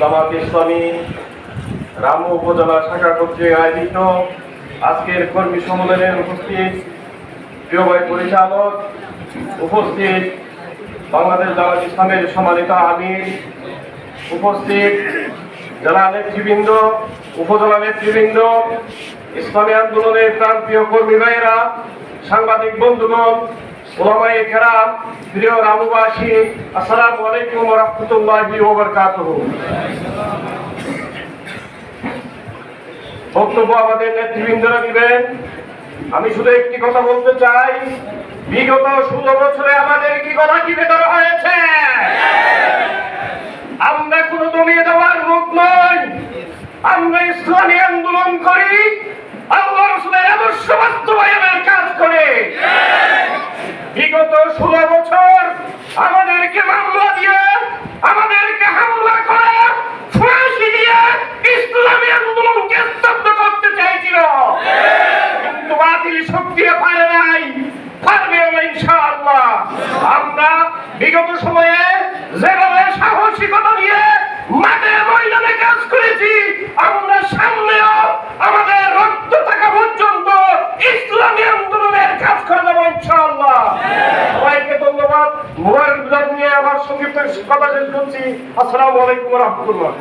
জামাত ইসলামী রামু উপজেলা শাখা কর্তৃক আয়োজিত আজকের কর্মী সম্মেলনের উপস্থিত প্রিয় ভাই পরিচালক, উপস্থিত বাংলাদেশ জামাত ইসলামের সম্মানিত আমির, উপস্থিত জেলা নেতৃবৃন্দ, উপজেলা নেতৃবৃন্দ, ইসলামী আন্দোলনের প্রান্তীয় কর্মী ভাইয়েরা, সাংবাদিক বন্ধুগণ আমি শুধু একটি কথা বলতে চাই, বিগত ষোলো বছরে আমাদের কি গলা টিপে ধরা হয়েছে? আমরা কোনো দমিয়ে দেওয়ার মুখ নই। আমরা ইসলামী আন্দোলন করি, আল্লাহ রসুলের আদর্শ বিগত ষোলো বছর আমাদেরকে মামলা দিয়ে, আমাদেরকে হামলা করে, ফাঁসি দিয়ে ইসলামী আন্দোলনকে স্তব্ধ করতে চাইছিল। কিন্তু বাতিল শক্তি পারে নাই আমরা বিগত সময়ে যেভাবে সাহসিকতা নিয়ে মাঠে ময়দানে কাজ করেছি, আমরা সামনেও আমাদের রক্ত থাকা পর্যন্ত ইসলামী আন্দোলনের কাজ করে দেবো ইনশাআল্লাহ সবাইকে ধন্যবাদ মোবাইল নিয়ে আমার সংক্ষিপ্ত কথা শেষ করছি আসসালামু আলাইকুম রহমতুল্লাহ।